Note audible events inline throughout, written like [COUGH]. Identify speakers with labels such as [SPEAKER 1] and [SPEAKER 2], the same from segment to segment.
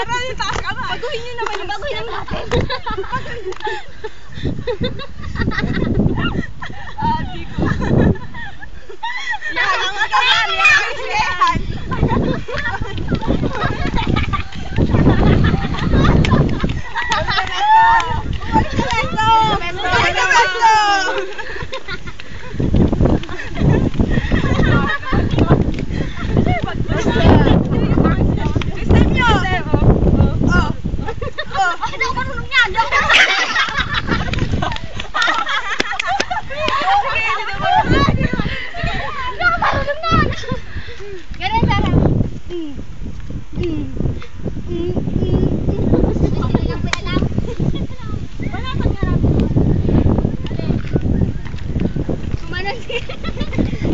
[SPEAKER 1] Karami taas ka ba? Baguhin nyo naman yung
[SPEAKER 2] Baguhin natin. [LAUGHS]
[SPEAKER 1] Ate ko. Yan ang katawan. Yan ang System nyo! Oh. Oh.
[SPEAKER 2] Ay, daw marunong yan. Daw Daw marunong yan. Ganun, Sarah. Mm. Mm. Mm. Mm. Wala kang harap. Kumanon si...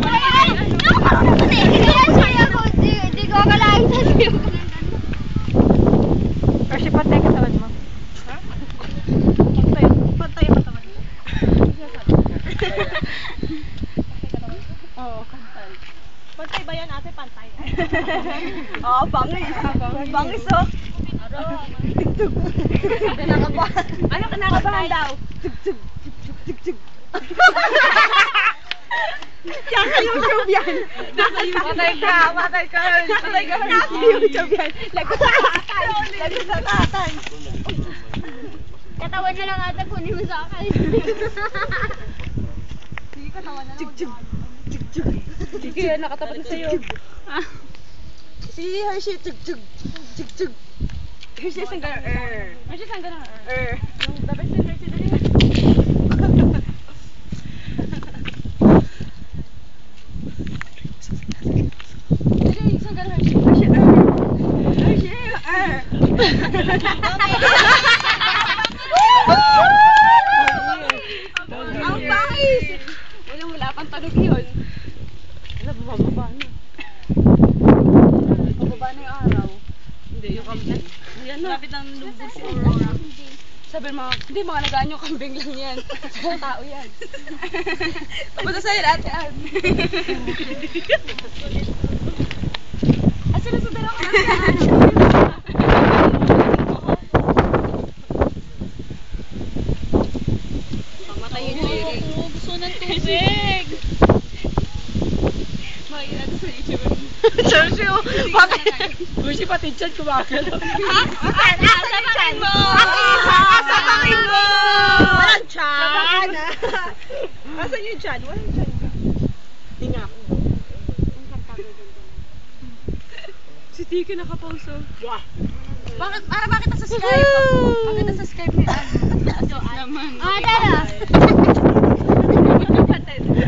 [SPEAKER 2] Ay, daw marunong kasi. Kaya siya ako. Di- Di ko akalain sa siyo.
[SPEAKER 1] Kasi pantay ka tawad mo. Pantay. Pantay ka tawad mo. Oo, pantay. Pantay ba yan ate? Pantay. Oo, bangis. Bangis oh. Kinakabahan. Ano kinakabahan daw? Nasa YouTube yan. Nasa YouTube. Patay ka, patay ka. Patay ka. Nasa YouTube yan. Lagot sa tatay. Lagot sa tatay.
[SPEAKER 2] Katawan na lang ata kunin mo sa akin.
[SPEAKER 1] Sige, katawan na lang. Chug, chug. Chug, chug. Sige, nakatapat na sa'yo. Si Hershey, chug, chug. Chug, chug. Hershey, isang ganun, er. Hershey, isang ganun, er. Yung best in Hershey, dali. Dali, isang ganun, Hershey. Hershey, er. Hershey, er. Ang bangis! Wala, wala pang tanog yun. Wala, bumababa na. Bababa na yung araw. Hindi, yung kambing. Ayan na. Lapit ng sa aurora. Sabi mga, hindi, mga nagaan yung kambing lang yan. [LAUGHS] Mga tao yan. [LAUGHS] Punta sa'yo lahat yan. Ah, sila sa dalawa. [LAUGHS] Pamatay yung Jerry.
[SPEAKER 2] Gusto ng tubig.
[SPEAKER 1] Mahirap sa itsura. Oh. Bakit? Gucci pati chan kumagalaw. Ha?
[SPEAKER 2] Asa yung chan mo?
[SPEAKER 1] Ang iha! Sasabakin mo!
[SPEAKER 3] Walang tiyan.
[SPEAKER 1] Asan yung chan? Walang chan ka.
[SPEAKER 3] Tinga ako.
[SPEAKER 1] Si Tiki nakapauso.
[SPEAKER 3] Wah.
[SPEAKER 1] Bakit? Para bakit nasa Skype? Bakit nasa Skype ni Ann? Naman.
[SPEAKER 2] Ah, tara.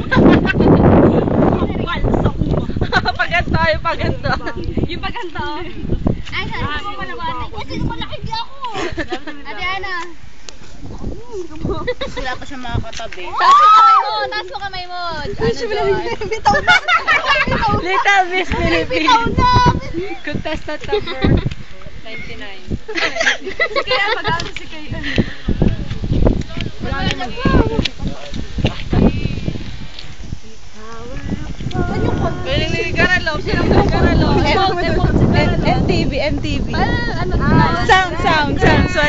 [SPEAKER 1] Paganda yung paganda. Yung paganda.
[SPEAKER 2] Ay, saan ko maliwanag? Kasi malaki di ako. Ate Ana.
[SPEAKER 3] Sila pa siya makakatabi.
[SPEAKER 2] Taas mo kamay mo. Taas mo kamay mo. Ano?
[SPEAKER 1] Bitaw na. Little Miss Philippines.
[SPEAKER 2] Bitaw na.
[SPEAKER 1] Contestant number 99. si Kaya mag-ano si Kaya. Galing ni Caralo. Sino ni Caralo? MTV, MTV. Ano? Sound, sound, sound. Wala.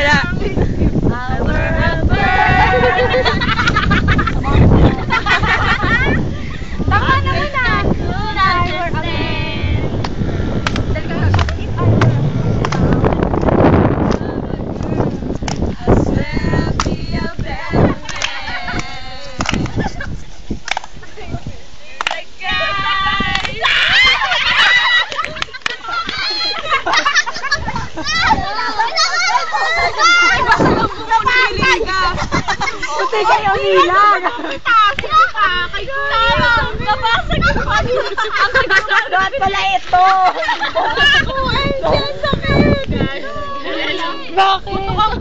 [SPEAKER 1] Puti kayo hilang.
[SPEAKER 2] Nabasag ang pagi. Ang
[SPEAKER 3] Dapat pala ito.
[SPEAKER 1] Bakit?